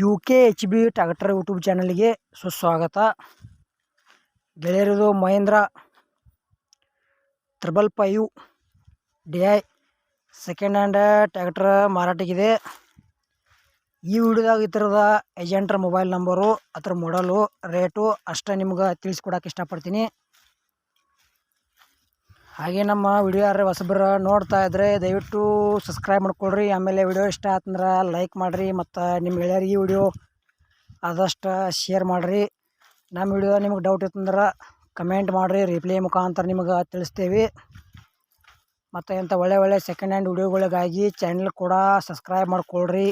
U K H B tractor YouTube ಚಾನಲ್ಗೆ ಸುಸ್ವಾಗತ. ಗೆಳೆಯರದು Mahindra triple five D I second hand tractor ಮಾರಾಟಕ್ಕಿದೆ. ಈ ವಿಡಿಯೋದಾಗ ಈ ಥರದ ಏಜೆಂಟ್ರ ಮೊಬೈಲ್ ನಂಬರು, ಅದರ ಮಾಡಲು ರೇಟು ಅಷ್ಟೇ ನಿಮ್ಗೆ ತಿಳಿಸ್ಕೊಡಕ್ಕೆ ಇಷ್ಟಪಡ್ತೀನಿ. ಹಾಗೆ ನಮ್ಮ ವಿಡಿಯೋ ಯಾರು ಹೊಸಬ್ರು ನೋಡ್ತಾ ಇದ್ದರೆ ದಯವಿಟ್ಟು ಸಬ್ಸ್ಕ್ರೈಬ್ ಮಾಡ್ಕೊಳ್ರಿ. ಆಮೇಲೆ ವಿಡಿಯೋ ಇಷ್ಟ ಆತಂದ್ರೆ ಲೈಕ್ ಮಾಡಿರಿ ಮತ್ತು ನಿಮ್ಮ ಗೆಳೆಯರಿಗೆ ವಿಡಿಯೋ ಆದಷ್ಟು ಶೇರ್ ಮಾಡಿರಿ. ನಮ್ಮ ವಿಡಿಯೋ ನಿಮ್ಗೆ ಡೌಟ್ ಇತ್ತಂದ್ರೆ ಕಮೆಂಟ್ ಮಾಡಿರಿ. ರಿಪ್ಲೈ ಮುಖಾಂತರ ನಿಮಗೆ ತಿಳಿಸ್ತೀವಿ. ಮತ್ತು ಇಂಥ ಒಳ್ಳೆ ಒಳ್ಳೆ ಸೆಕೆಂಡ್ ಹ್ಯಾಂಡ್ ವಿಡಿಯೋಗಳಿಗಾಗಿ ಚಾನಲ್ ಕೂಡ ಸಬ್ಸ್ಕ್ರೈಬ್ ಮಾಡ್ಕೊಳ್ರಿ.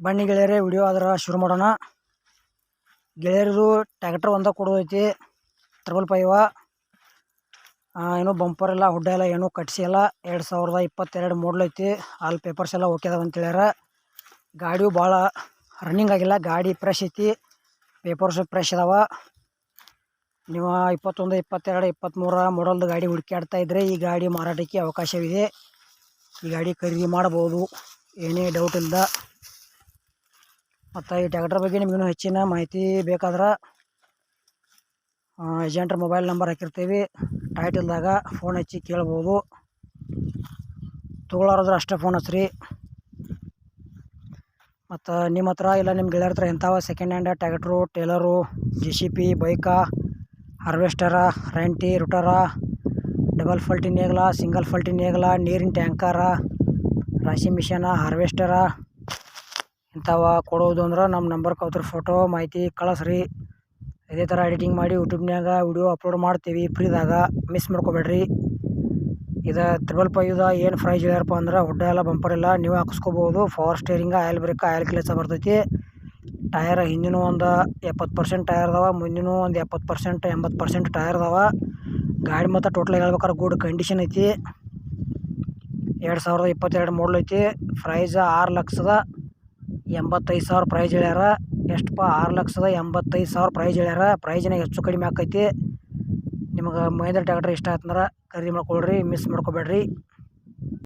ಬನ್ನಿ ಗೆಳೆಯರೇ, ವಿಡಿಯೋ ಆದ್ರೆ ಶುರು ಮಾಡೋಣ. ಗೆಳೆಯರದು ಟ್ಯಾಕ್ಟರ್ ಒಂದೇ ಕೊಡೋದೈತಿ. ತ್ರಿಬಲ್ ಫೈವ ಏನೂ ಬಂಪರ್ ಎಲ್ಲ, ಹುಡ್ಡ ಎಲ್ಲ ಏನೂ ಕಟ್ಸಿಲ್ಲ ಎರಡು ಸಾವಿರದ ಇಪ್ಪತ್ತೆರಡು ಮಾಡಲ್ ಐತಿ. ಆಲ್ ಪೇಪರ್ಸ್ ಎಲ್ಲ ಓಕೆ ಅದಾವ ಹೇಳ್ಯಾರ. ಗಾಡಿಯು ಭಾಳ ರನ್ನಿಂಗ್ ಆಗಿಲ್ಲ. ಗಾಡಿ ಫ್ರೆಶ್ ಐತಿ. ಪೇಪರ್ಸು ಫ್ರೆಶ್ ಅದಾವ. ನೀವು ಇಪ್ಪತ್ತೊಂದು, ಇಪ್ಪತ್ತೆರಡು ಇಪ್ಪತ್ತ್ಮೂರ ಮಾಡಲ್ದು ಗಾಡಿ ಹುಡುಕಾಡ್ತಾ ಇದ್ದರೆ ಈ ಗಾಡಿ ಮಾರಾಟಕ್ಕೆ ಅವಕಾಶವಿದೆ. ಈ ಗಾಡಿ ಖರೀದಿ ಮಾಡ್ಬೋದು ಏನೇ ಡೌಟ್ ಇಲ್ಲದ ಮತ್ತು ಈ ಟ್ಯಾಕ್ಟ್ರ್ ಬಗ್ಗೆ ನಿಮಗೂ ಹೆಚ್ಚಿನ ಮಾಹಿತಿ ಬೇಕಾದ್ರೆ ಏಜೆಂಟ್ರ ಮೊಬೈಲ್ ನಂಬರ್ ಹಾಕಿರ್ತೀವಿ. ಟೈಟಲ್ದಾಗ ಫೋನ್ ಹಚ್ಚಿ ಕೇಳ್ಬೋದು. ತೊಗೊಳೋರಾದ್ರೆ ಅಷ್ಟೇ ಫೋನ್ ಹಚ್ಚಿರಿ ಮತ್ತು ನಿಮ್ಮ ಹತ್ರ ಇಲ್ಲ ನಿಮ್ಮ ಗೆಳೆಯರ ಹತ್ರ ಎಂತಾವ second hand tractor trailer J C P ಬೈಕಾ harvester ರೆಂಟಿ ರುಟರ ಡಬಲ್ ಫಲ್ಟಿ ನೇಗ್ಲ ಸಿಂಗಲ್ ಫಲ್ಟಿ ನೇಗ್ಲ, ನೀರಿನ ಟ್ಯಾಂಕರ ರಾಶಿ ಮಿಷನ ಹಾರ್ವೆಸ್ಟರ ಇಂಥವ ಕೊಡೋದು ಅಂದ್ರೆ ನಮ್ಮ ನಂಬರ್ ಕೌತ್ರ ಫೋಟೋ ಮಾಹಿತಿ ಕಳಿಸ್ರಿ. ಇದೇ ಥರ ಎಡಿಟಿಂಗ್ ಮಾಡಿ ಯೂಟ್ಯೂಬ್ನ್ಯಾಗ ವಿಡಿಯೋ ಅಪ್ಲೋಡ್ ಮಾಡ್ತೀವಿ, ಫ್ರೀದಾಗ. ಮಿಸ್ ಮಾಡ್ಕೋಬೇಡ್ರಿ. ಇದು ತ್ರಿಬಲ್ ಇದ ಏನು ಪ್ರೈಸ್ ಹೇಳ್ಯಾರಪ್ಪ ಅಂದ್ರೆ ಹುಡ್ಡ ಎಲ್ಲ ಬಂಪರ್ ಎಲ್ಲ ನೀವು ಹಾಕಿಸ್ಕೋಬೋದು. Power steering oil brake oil ಕ್ಲೇಸ ಬರ್ತೈತಿ. ಟಯರ್ ಹಿಂದಿನೂ ಒಂದು ಎಪ್ಪತ್ತು ಪರ್ಸೆಂಟ್ ಟಯರ್ ಅದಾವ, ಮುಂದಿನ ಒಂದು ಎಪ್ಪತ್ತು ಪರ್ಸೆಂಟ್ ಎಂಬತ್ತು ಪರ್ಸೆಂಟ್ ಟೈರ್ ಅದಾವ. ಗಾಡಿ ಮತ್ತು ಟೋಟಲ್ ಹೇಳ್ಬೇಕಾದ್ರೆ ಗುಡ್ ಕಂಡೀಷನ್ ಐತಿ. ಎರಡು ಸಾವಿರದ ಇಪ್ಪತ್ತೆರಡು ಮಾಡಲ್ ಐತಿ. ಪ್ರೈಸ್ ಆರು ಲಕ್ಷದ ಎಂಬತ್ತೈದು ಸಾವಿರ ಪ್ರೈಸ್ ಹೇಳ್ಯಾರ. ಎಷ್ಟಪ್ಪ, ಆರು ಲಕ್ಷದ ಎಂಬತ್ತೈದು ಸಾವಿರ ಪ್ರೈಸ್ ಹೇಳ್ಯಾರ. ಪ್ರೈಜ್ನಾಗ ಹೆಚ್ಚು ಕಡಿಮೆ ಆಕೈತಿ. ನಿಮಗೆ ಮಹೇಂದ್ರ ಟ್ಯಾಕ್ಟ್ರ್ ಇಷ್ಟ ಆಯ್ತಂದ್ರೆ ಖರೀದಿ ಮಾಡ್ಕೊಳ್ರಿ ಮಿಸ್ ಮಾಡ್ಕೊಬೇಡ್ರಿ.